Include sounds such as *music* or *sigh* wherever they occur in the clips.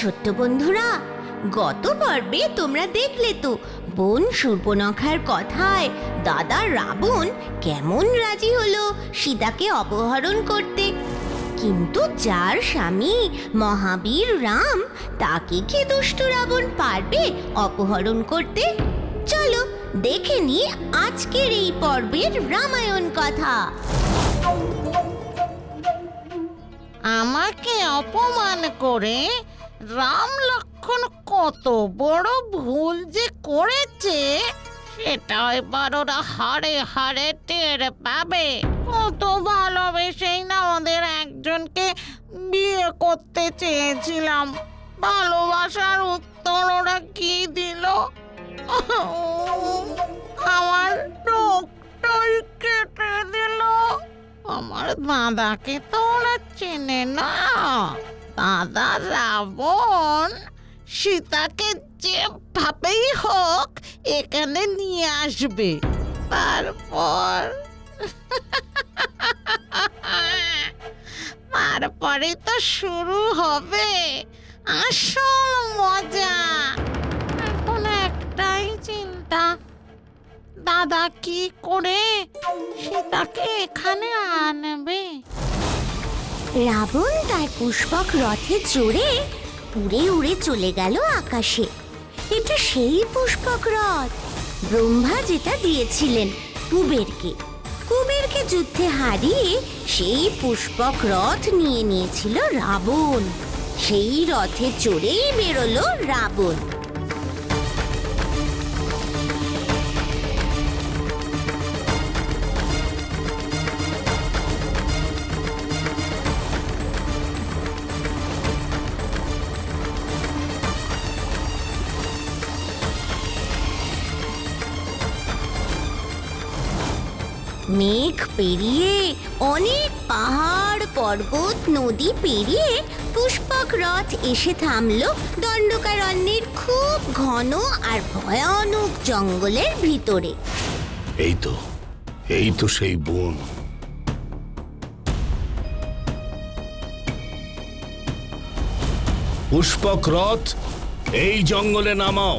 ছোট্ট বন্ধুরা, গত পর্বে তোমরা দেখলে তো, বোন সূর্পনখার কথায় দাদা রাবণ কেমন রাজি হলো সীতাকে অপহরণ করতে। কিন্তু যার স্বামী মহাবীর রাম, তাকে কি দুষ্টু রাবণ পারবে অপহরণ করতে? চলো, দেখে নি আজকের এই পর্বের রামায়ণ কথা। আমাকে অপমান করে রাম লক্ষণ কত বড় ভুল যে করেছে, সেটা এবার ওরা হাড়ে হাড়ে টের পাবে। কত ভালোবেসেই না ওদের একজনকে বিয়ে করতে চেয়েছিলাম। ভালোবাসার উত্তর ওরা কি দিল? আমার টকটাই কেটে দিল। আমার দাদাকে তো ওরা চেনে না। দাদা রাবণ সীতাকে যেভাবেই হোক এখানে নিয়ে আসবে। তারপর *laughs* তারপরে তো শুরু হবে। আসল মজা। এখন একটাই চিন্তা, দাদা কি করে সীতাকে এখানে আনবে? রাবণ তার পুষ্পক রথে চড়ে পুড়ে উড়ে চলে গেল আকাশে। এটা সেই পুষ্পক রথ। ব্রহ্মা যেটা দিয়েছিলেন কুবেরকে। কুবেরকে যুদ্ধে হারিয়ে সেই পুষ্পক রথ নিয়ে নিয়েছিল রাবণ। সেই রথে চড়েই বেরোলো রাবণ। পেরিয়ে অনেক পাহাড়, পর্বত, নদী পেরিয়ে পুষ্পক রথ এসে থামলো দণ্ডকারণ্যের খুব ঘন আর ভয়ানক জঙ্গলের ভিতরে। এই তো এই তো সেই বোন। পুষ্পক রথ এই জঙ্গলে নামাও।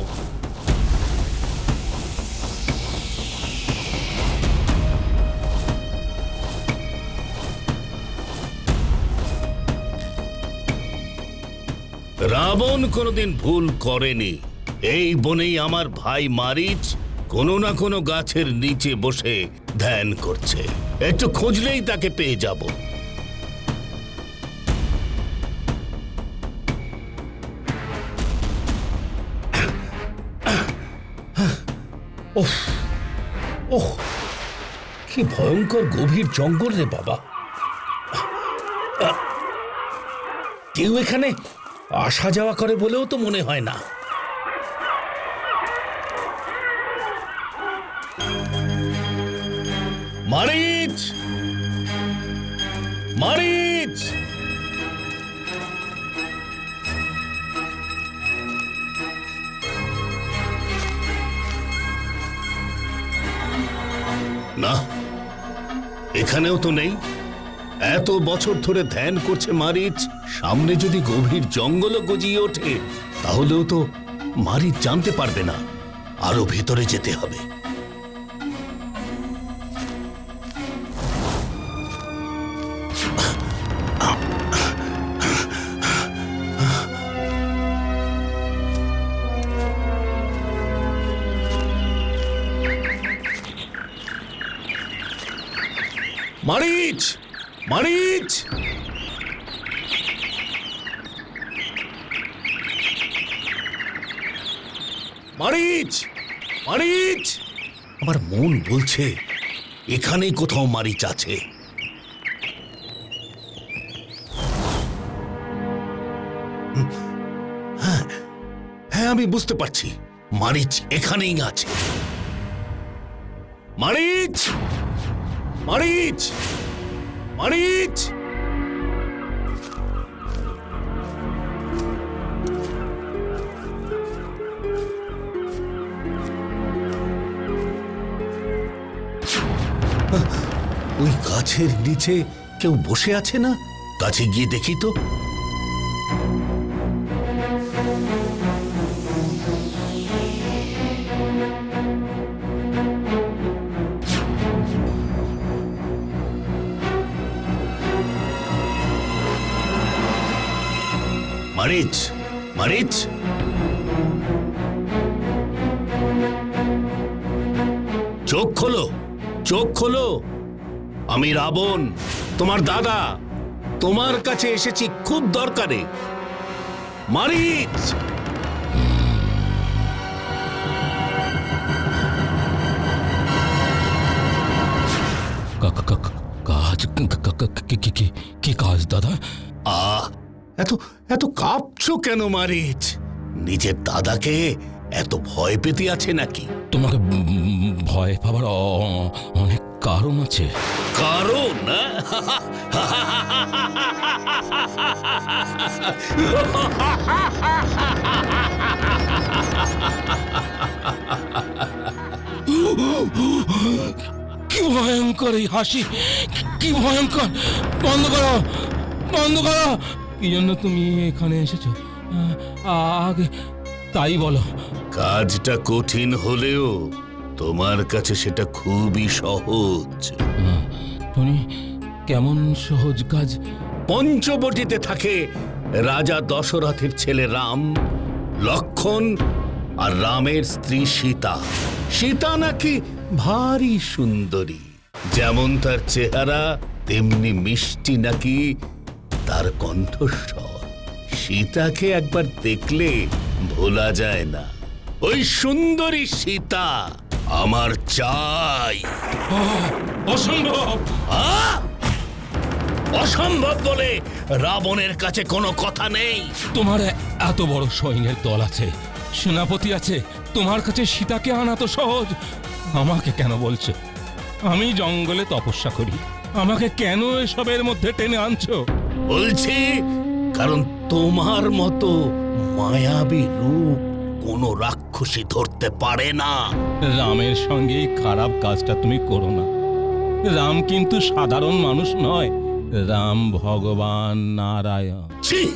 রাবণ কোনোদিন ভুল করেনি। এই বনেই আমার ভাই মারিচ কোনো না কোনো গাছের নিচে বসে ধ্যান করছে। একটু খুঁজলেই তাকে পেয়ে যাব। ওহ ওহ, কি ভয়ঙ্কর গভীর জঙ্গল রে বাবা। কেউ এখানে আসা যাওয়া করে বলেও তো মনে হয় না। মারিচ! মারিচ! না এখানেও তো নেই। এত বছর ধরে ধ্যান করছে মারিচ, সামনে যদি গভীর জঙ্গল গজিয়ে ওঠে, তাহলেও তো মারিচ জানতে পারবে না। আরও ভেতরে যেতে হবে। মারিচ মারিচ মারিচ আমার মন বলছে, এখানেই কোথাও মারিচ আছে। হ্যাঁ হ্যাঁ আমি বুঝতে পারছি। মারিচ এখানেই আছে। মারিচ মারিচ মারিচ ওই গাছের নিচে কেউ বসে আছে না? কাছে গিয়ে দেখি তো। মারিচ মারিচ চোখ খোলো চোখ খোলো। আমি রাবণ তোমার দাদা। তোমার কাছে এসেছি খুব দরকারে। মারিচ! কাজ কি কাজ দাদা? আহ এত এত কাঁপছো কেন মারিচ? নিজের দাদাকে এত ভয় পেতে আছে নাকি? তোমাকে ভয় পাবার অনেক কারণ আছে। কারণ? *laughs* কি ভয়ঙ্কর এই হাসি? কি- কি ভয়ঙ্কর? বন্ধ করো। বন্ধ করো। কি জন্য তুমি এখানে এসেছ? আগে তাই বলো। কাজটা কঠিন হলেও তোমার কাছে সেটা খুবই সহজ। টনি কেমন সহজ কাজ? পঞ্চবটিতে থাকে রাজা দশরথের ছেলে রাম লক্ষণ আর রামের স্ত্রী সীতা। সীতা নাকি ভারী সুন্দরী। যেমন তার চেহারা তেমনি মিষ্টি নাকি তার কণ্ঠস্বর। সীতাকে একবার দেখলে ভোলা যায় না। ওই সুন্দরী সীতা আমার চাই! অসম্ভব। বলে রাবণের কাছে কোনো কথা নেই। তোমার এত বড় সৈন্যের দল আছে সেনাপতি আছে তোমার কাছে সীতাকে আনা তো সহজ। আমাকে কেন বলছো? আমি জঙ্গলে তপস্যা করি। আমাকে কেন এসবের মধ্যে টেনে আনছো? বলছি কারণ তোমার মতো মায়াবী রূপ কোনো রাক্ষসী ধরতে পারে না। রামের সঙ্গে এই খারাপ কাজটা তুমি করো না। রাম কিন্তু সাধারণ মানুষ নয়। রাম ভগবান নারায়ণ। ছি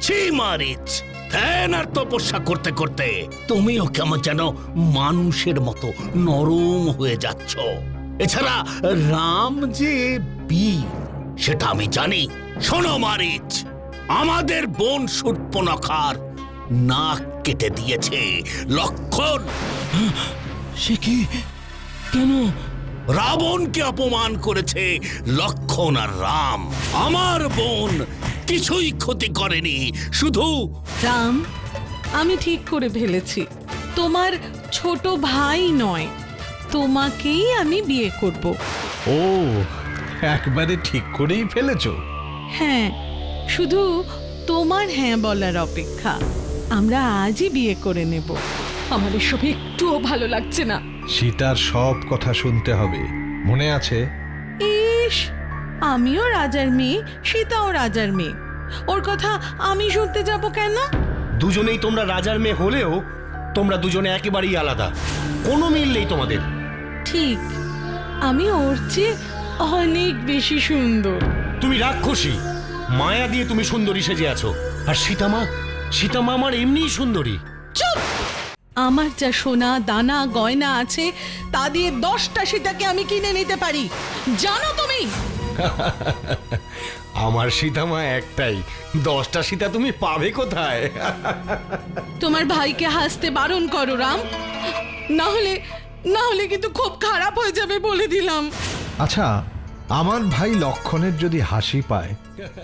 ছি মারিচ ধ্যান আর তপস্যা করতে করতে তুমিও কেমন যেন মানুষের মতো নরম হয়ে যাচ্ছ। এছাড়া রাম যে বীর সেটা আমি জানি। শোনো মারিচ আমাদের বোন সূর্পনখার নাক কেটে দিয়েছে লক্ষণ। সে কি? কেন? রাবণকে অপমান করেছে লক্ষণ আর রাম। আমার বোন কিছুই ক্ষতি করেনি শুধু রাম আমি ঠিক করে ফেলেছি। তোমার ছোট ভাই নয় তোমাকেই আমি বিয়ে করব। ও একবারে ঠিক করেই ফেলেছো। হ্যাঁ শুধু তোমার হ্যাঁ বলার অপেক্ষা। আমরা আজই বিয়ে করে নেব। আমার এসব একটুও ভালো লাগছে না। সীতার সব কথা শুনতে হবে। মনে আছে? ইস আমিও রাজার মেয়ে সীতাও রাজার মেয়ে। ওর কথা আমি শুনতে যাব কেন? দুজনেই তোমরা রাজার মেয়ে হলেও তোমরা দুজনে একেবারেই আলাদা। কোনো মিল নেই তোমাদের। ঠিক আমি ওর চেয়ে অনেক বেশি সুন্দর। তুমি রাক্ষসী। মায়া দিয়ে তুমি সুন্দরী সেজে আছো। আর সীতামা সীতামা আমার এমনিই সুন্দরী। আমার যা সোনা দানা গয়না আছে তা দিয়ে দশটা সীতাকে আমি কিনে নিতে পারি। জানো তুমি? *laughs* আমার সীতামা একটাই। দশটা সীতা তুমি পাবে কোথায়? তোমার ভাইকে হাসতে বারণ করো রাম। না হলে না হলে কিন্তু খুব খারাপ হয়ে যাবে বলে দিলাম। আচ্ছা আমার ভাই লক্ষণের যদি হাসি পায়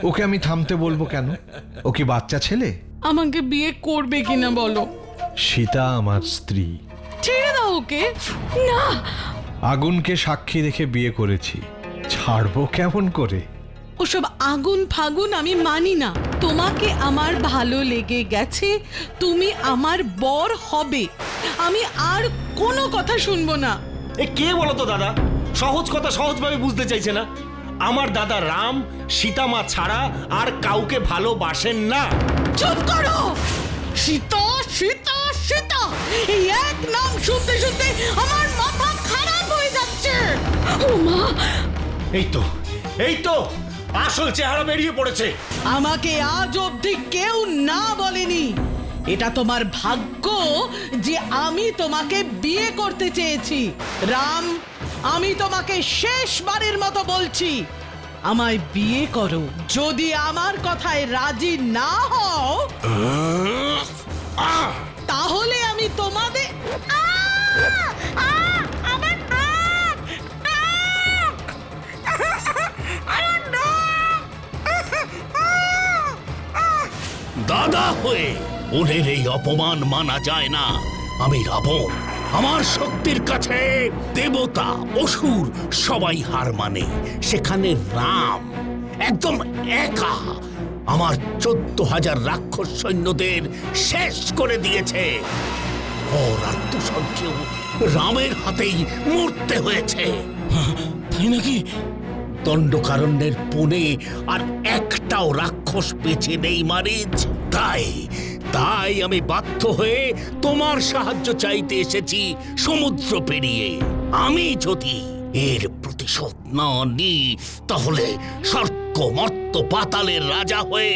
ওকে আমি থামতে বলব কেন? ও কি বাচ্চা ছেলে? আমাকে বিয়ে করবে কিনা বলো? সীতা আমার স্ত্রী। ছেড়ে দাও ওকে। না। আগুনকে সাক্ষী রেখে বিয়ে করেছি। ছাড়বো কেমন করে? ওসব আগুন ফাগুন আমি মানি না। তোমাকে আমার ভালো লেগে গেছে তুমি আমার বর হবে। আমি আর কোনো কথা শুনব না। এ কে বলো তো দাদা? সহজ কথা সহজভাবে বুঝতে চাইছে না। আমার দাদা রাম সীতামা ছাড়া আর কাউকে ভালোবাসেন না। চুপ করো! সীতা সীতা সীতা! এই এক নাম শুনতে শুনতে আমার মাথা খারাপ হয়ে যাচ্ছে। ও মা! এই তো এই তো আসল চেহারা বেরিয়ে পড়েছে। আমাকে আজ অবধি কেউ না বলেনি। এটা তোমার ভাগ্য যে আমি তোমাকে বিয়ে করতে চেয়েছি। রাম আমি তোমাকে শেষবারের মতো বলছি, আমায় বিয়ে করো। যদি আমার কথায় রাজি না হও, তাহলে আমি তোমাদের দাদা হয়ে, ওদের এই অপমান মানা যায় না। আমি রাবণ। আমার শক্তির কাছে দেবতা অসুর সবাই হার মানে। সেখানে রাম একদম একা আমার চোদ্দ হাজার রাক্ষস সৈন্যদের শেষ করে দিয়েছে। ওর আত্মসংখ্যেও রামের হাতেই মরতে হয়েছে। তাই নাকি? দণ্ডকারণ্যের পুনে আর একটাও রাক্ষস বেঁচে নেই মারিচ। তাই তাই আমি বাধ্য হয়ে তোমার সাহায্য চাইতে এসেছি সমুদ্র পেরিয়ে। আমি যদি এর প্রতিশোধ না নিই, তাহলে স্বর্গ মর্ত পাতালের রাজা হয়ে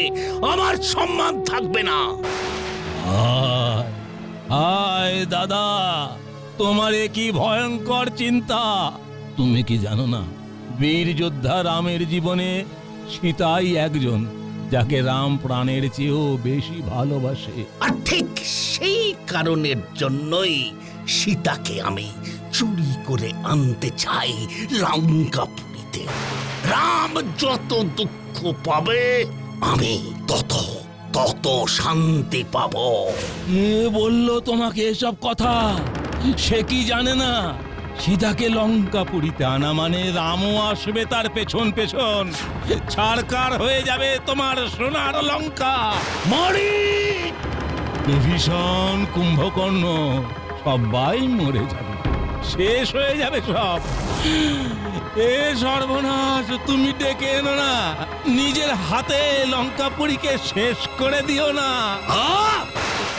আমার সম্মান থাকবে না। আয় দাদা, তোমার এ কি ভয়ঙ্কর চিন্তা? তুমি কি জানো না, বীর যোদ্ধা রামের জীবনে সীতাই একজন। যাকে রাম প্রাণের চেয়েও বেশি ভালোবাসে। আর ঠিক সেই কারণের জন্যই সীতাকে আমি চুরি করে আনতে চাই লঙ্কাপুরীতে রাম যত দুঃখ পাবে আমি তত তত শান্তি পাব। কে বলল তোমাকে এসব কথা? সে কি জানে না? সীতাকে লঙ্কা পুরীতে আনা মানে রামও আসবে তার পেছন পেছন। ছাড়কার হয়ে যাবে তোমার সোনার লঙ্কা। মারি! বিভীষণ কুম্ভকর্ণ, সবাই মরে যাবে। শেষ হয়ে যাবে সব। এ সর্বনাশ, তুমি ডেকে এনো না। নিজের হাতে লঙ্কা লঙ্কাপুরীকে শেষ করে দিও না!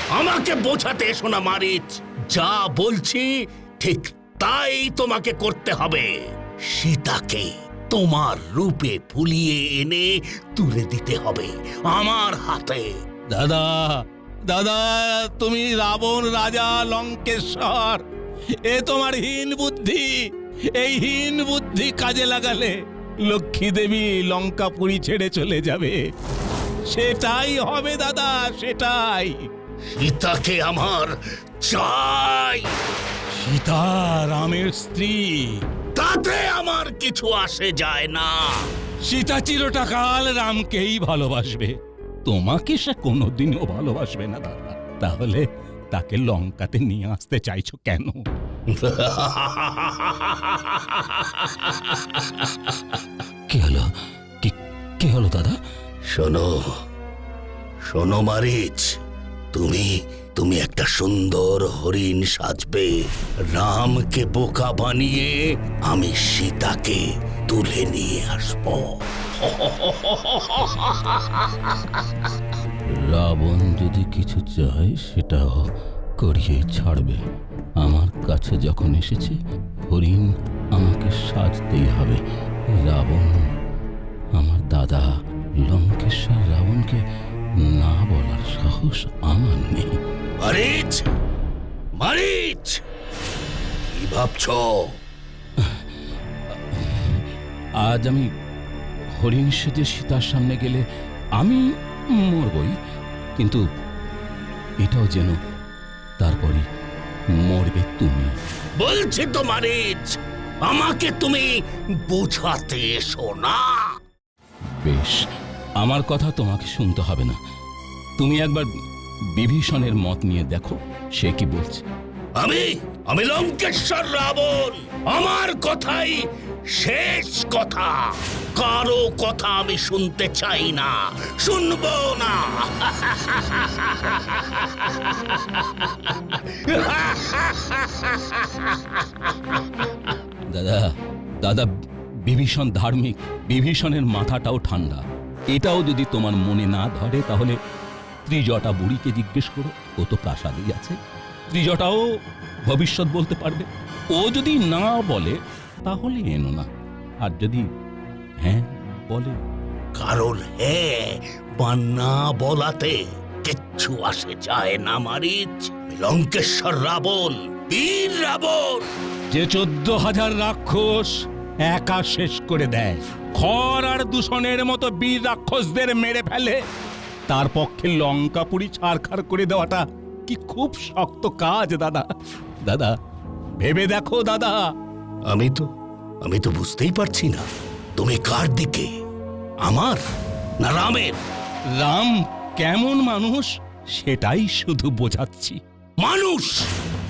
আমাকে বোঝাতে এসো না, মারিচ। যা বলছি ঠিক তাই তোমাকে করতে হবে। সীতাকে তোমার রূপে ফুলিয়ে এনে তুলে দিতে হবে আমার হাতে। দাদা দাদা তুমি রাবণ রাজা লঙ্কেশ্বর। এ তোমার হীন বুদ্ধি। এই হীন বুদ্ধি কাজে লাগালে লক্ষ্মী দেবী লঙ্কাপুরি ছেড়ে চলে যাবে। সেটাই হবে দাদা সেটাই। সীতাকে আমার চাই। সীতা রামের স্ত্রী। তাতে আমার কিছু আসে যায় না। সীতা চিরটাকাল রামকেই ভালোবাসবে। তোমাকে সে কোনোদিনও ভালোবাসবে না দাদা। তাহলে তাকে লঙ্কাতে নিয়ে আসতে চাইছো কেন? কি হলো? কি কি হলো দাদা? শোনো শোনো মারিচ তুমি তুমি একটা সুন্দর হরিণ সাজবে। রামকে বোকা বানিয়ে আমি সীতাকে তুলে নিয়ে আসব। রাবণ যদি কিছু চায়, সেটাও করিয়ে ছাড়বে। আমার কাছে যখন এসেছে, হরিণ আমাকে সাজতেই হবে। রাবণ, আমার দাদা লঙ্কেশ্বর রাবণকে না বলার সাহস আমার নেই। মারিচ! মারিচ! কি ভাবছ? আজ আমি হরিণ সেজে সীতার সামনে গেলে আমি মরবই কিন্তু এটাও যেন তারপরই মরবে তুমি। বলছি তো মারিচ আমাকে তুমি বোঝাতে এসো না। বেশ আমার কথা তোমাকে শুনতে হবে না। তুমি একবার বিভীষণের মত নিয়ে দেখো সে কি বলছে। আমি আমি লঙ্কেশ্বর রাবণ আমার কথাই শেষ কথা। কারও কথা আমি শুনতে চাই না শুনব না। দাদা দাদা বিভীষণ ধার্মিক বিভীষণের মাথাটাও ঠান্ডা। এটাও যদি তোমার মনে না ধরে তাহলে ত্রিজটা বুড়িকে জিজ্ঞেস করো। ও তো প্রাসাদেই আছে। ত্রিজটাও ভবিষ্যৎ বলতে পারবে। ও যদি না বলে তাহলে এনো না। আর যদি হ্যাঁ বলে? কারণ হ্যাঁ বা না বলাতে কিচ্ছু আসে যায় না মারিচ। লঙ্কেশ্বর রাবণ বীর রাবণ। যে চোদ্দ হাজার রাক্ষস একা শেষ করে দেয়। খর আর দূষণের মতো বীর রাক্ষসদের মেরে ফেলে। তার পক্ষে লঙ্কাপুরি ছাড়খাড় করে দেওয়াটা কি খুব শক্ত কাজ দাদা। দাদা ভেবে দেখো দাদা। আমি তো আমি তো বুঝতেই পারছি না। তুমি কার দিকে? আমার না রামের? রাম কেমন মানুষ সেটাই শুধু বোঝাচ্ছি। মানুষ!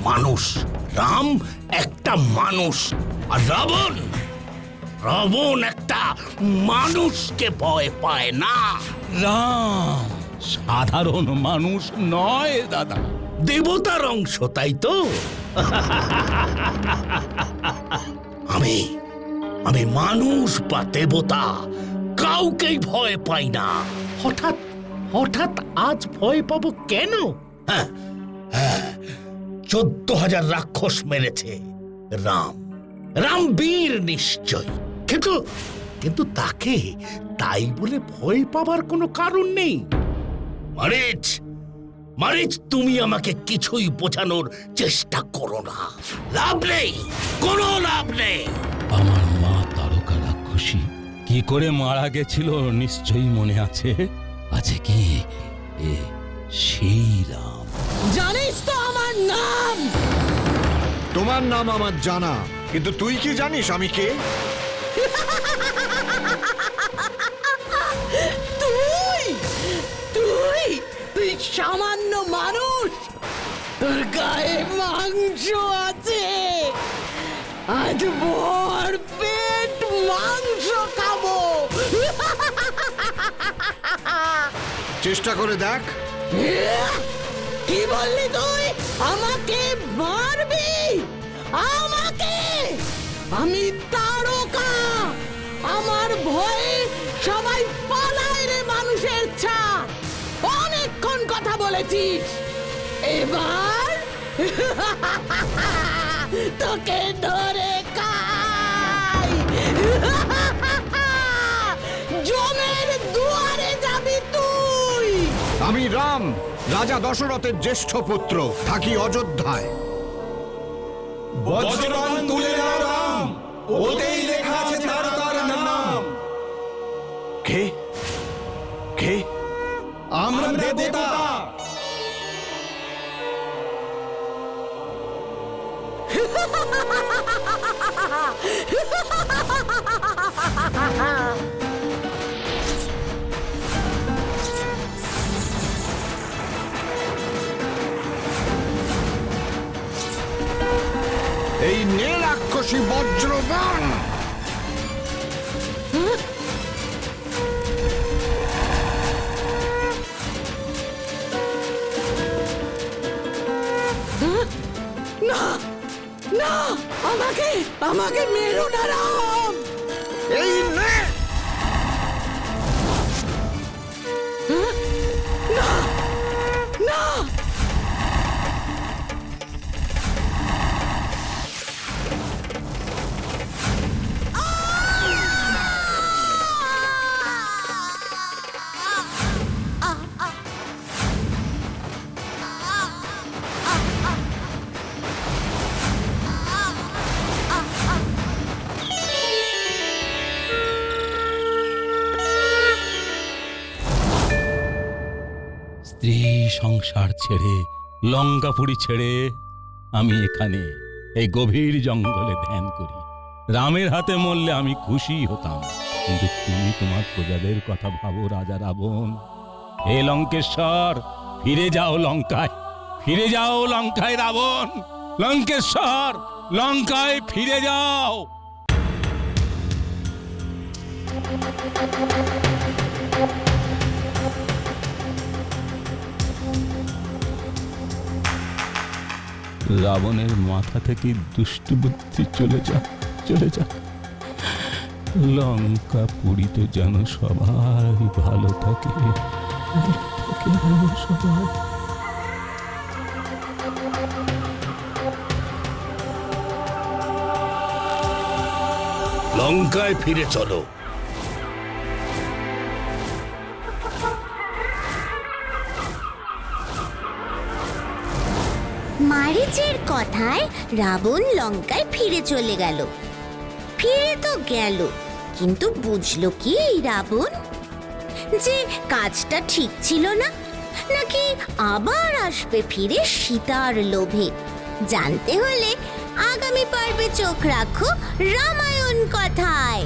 মানুষ! রাম একটা মানুষ আর রাবণ! রাবণ একটা মানুষকে ভয় পায় না। রাম। সাধারণ মানুষ নয় দাদা। দেবতার অংশ তাই তো? আমি আমি মানুষ বা দেবতা কাউকেই ভয় পাই না। হঠাৎ হঠাৎ আজ ভয় পাবো কেন? হ্যাঁ হ্যাঁ চোদ্দ হাজার রাক্ষস মেরেছে রাম। রাম বীর নিশ্চয় কিন্তু কিন্তু তাকে তাই বলে ভয় পাবার কোনো কারণ নেই। মারিচ মারিচ তুমি আমাকে কিছুই বোঝানোর চেষ্টা করো না। লাভ নেই কোনো লাভ নেই। আমার মা তারকা রাক্ষসী কি করে মারা গেছিল নিশ্চয়ই মনে আছে? আছে কি? এ সেই রাম। জানিস তো আমার নাম! তোমার নাম আমার জানা কিন্তু তুই কি জানিস আমি কে? তুই তুই তুই সামান্য মানুষ। তোর গায়ে মাংস আছে। আজ ভর পেট মাংস খাব। চেষ্টা করে দেখ। কি বললি তুই? আমাকে মারবি? আমাকে? আমি তারকা আমার ভয়ে সবাই পালায় রে মানুষের ছা অনেকক্ষণ কথা বলেছিস এবার *laughs* তোকে ধরে খাই। *laughs* জমের দুয়ারে যাবি তুই। আমি রাম রাজা দশরথের জ্যেষ্ঠ পুত্র। থাকি অযোধ্যায়। বজ্রবান তুলে রাম। ওতেই আমরা দেবতা এই নে রাক্ষসী বজ্রবান আমাকে আমাকে মেরো না রাম স্ত্রী সংসার ছেড়ে, লঙ্কাপুরি ছেড়ে আমি এখানে এই গভীর জঙ্গলে ধ্যান করি। রামের হাতে মরলে আমি খুশি হতাম, কিন্তু তুমি তোমার প্রজাদের কথা ভাবো, রাজা রাবণ। হে লঙ্কেশ্বর, ফিরে যাও লঙ্কায়, ফিরে যাও লঙ্কায় রাবণ। লঙ্কেশ্বর, লঙ্কায় ফিরে যাও। রাবণের মাথা থেকে দুষ্টু বুদ্ধি চলে যা চলে যা। লঙ্কা পুরীতে যেন সবাই ভালো থাকে সবাই। লঙ্কায় ফিরে চলো। মারিচের কথায় রাবণ লঙ্কায় ফিরে চলে গেল। ফিরে তো গেল, কিন্তু বুঝলো কি এই রাবণ? যে কাজটা ঠিক ছিল না, নাকি আবার আসবে ফিরে সীতার লোভে। জানতে হলে আগামী পর্বে চোখ রাখো রামায়ণ কথায়।